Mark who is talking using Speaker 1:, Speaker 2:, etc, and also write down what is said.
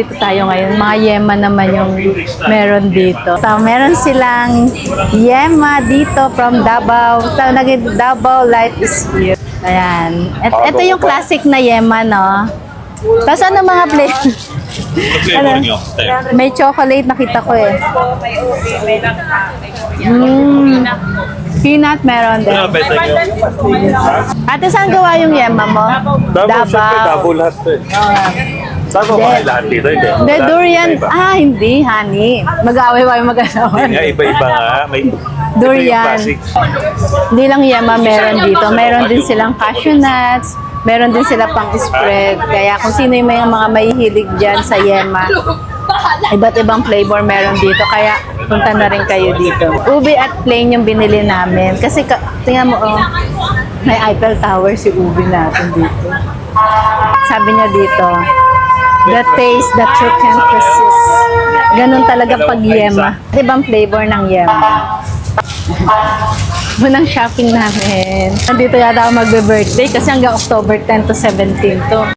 Speaker 1: Dito tayo ngayon, mga yema naman yung meron dito. So, meron silang yema dito from Davao. So, naging Davao Life is here. Ayan. Et, ito yung classic na yema, no? Tapos ano mga flavor?
Speaker 2: flavor nyo?
Speaker 1: May chocolate nakita ko eh.
Speaker 3: May ube, may langka, may
Speaker 1: Mm. Peanut meron din.
Speaker 2: Ano?
Speaker 1: Ate, saan gawa yung yema mo?
Speaker 2: Davao, syempre, Davao lahat eh. Davao
Speaker 1: Hindi.
Speaker 2: mga lahat dito, hindi.
Speaker 1: Hindi,
Speaker 2: Lahat
Speaker 1: durian.
Speaker 2: iba-iba.
Speaker 1: Ah, hindi, honey. Mag-aaway kayo mag-asawa.
Speaker 2: Yun nga, iba-iba nga. May,
Speaker 1: Durian.
Speaker 2: Ito yung classic.
Speaker 1: Hindi lang yema meron dito. Meron din silang cashew nuts. Meron din sila pang spread. Kaya kung sino yung may mga mahihilig dyan sa yema, iba't ibang flavor meron dito. Kaya punta na rin kayo dito. Ube at plain yung binili namin. Kasi ka, tingnan mo, oh, may Eiffel Tower si Ube natin dito. Sabi niya dito, the taste that you can't resist. Ganun talaga pag yema. Ibang flavor ng yema. Unang shopping namin. Nandito yata ako magbe-birthday kasi hanggang October 10 to 17 to.